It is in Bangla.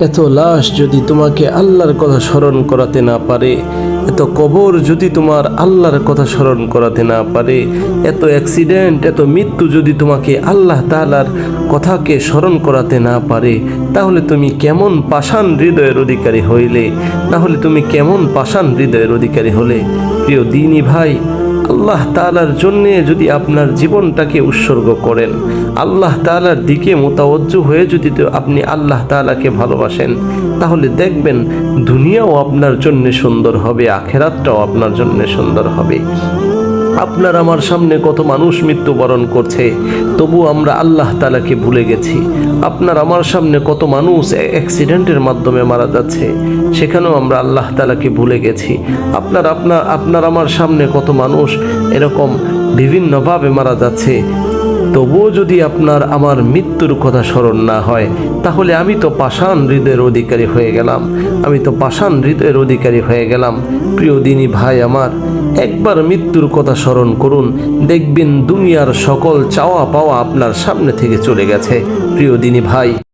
এত লাশ যদি তোমাকে আল্লাহর কথা স্মরণ করাতে না পারে, এত কবর যদি তোমার আল্লাহর কথা স্মরণ করাতে না পারে, এত অ্যাক্সিডেন্ট এত মৃত্যু যদি তোমাকে আল্লাহ তালার কথাকে স্মরণ করাতে না পারে, তাহলে তুমি কেমন পাষাণ হৃদয়ের অধিকারী হইলে? তাহলে তুমি কেমন পাষাণ হৃদয়ের অধিকারী হলে? প্রিয় দিনী ভাই আল্লাহ তালার জন্যে যদি আপনার জীবনটাকে উৎসর্গ করেন, আল্লাহ তালার দিকে মোতাবজ্জ হয়ে যদি আপনি আল্লাহ তালাকে ভালোবাসেন, তাহলে দেখবেন দুনিয়াও আপনার জন্য সুন্দর হবে, আখেরাতটাও আপনার জন্য সুন্দর হবে। আপনার আমার সামনে কত মানুষ মৃত্যুবরণ করছে তবু আমরা আল্লাহ তালাকে ভুলে গেছি। আপনার আমার সামনে কত মানুষ অ্যাক্সিডেন্টের মাধ্যমে মারা যাচ্ছে, সেখানেও আমরা আল্লাহ তালাকে ভুলে গেছি। আপনার আপনার আপনার আমার সামনে কত মানুষ এরকম বিভিন্নভাবে মারা যাচ্ছে, তবুও যদি আপনার আমার মৃত্যুর কথা স্মরণ না হয়, তাহলে আমি তো পাষাণ হৃদয়ের অধিকারী হয়ে গেলাম। আমি তো পাষাণ হৃদয়ের অধিকারী হয়ে গেলাম। প্রিয় দিনী ভাই আমার একবার মৃত্যুর কথা স্মরণ করুন, দেখবেন দুনিয়ার সকল চাওয়া পাওয়া আপনার সামনে থেকে চলে গেছে। প্রিয় দিনী ভাই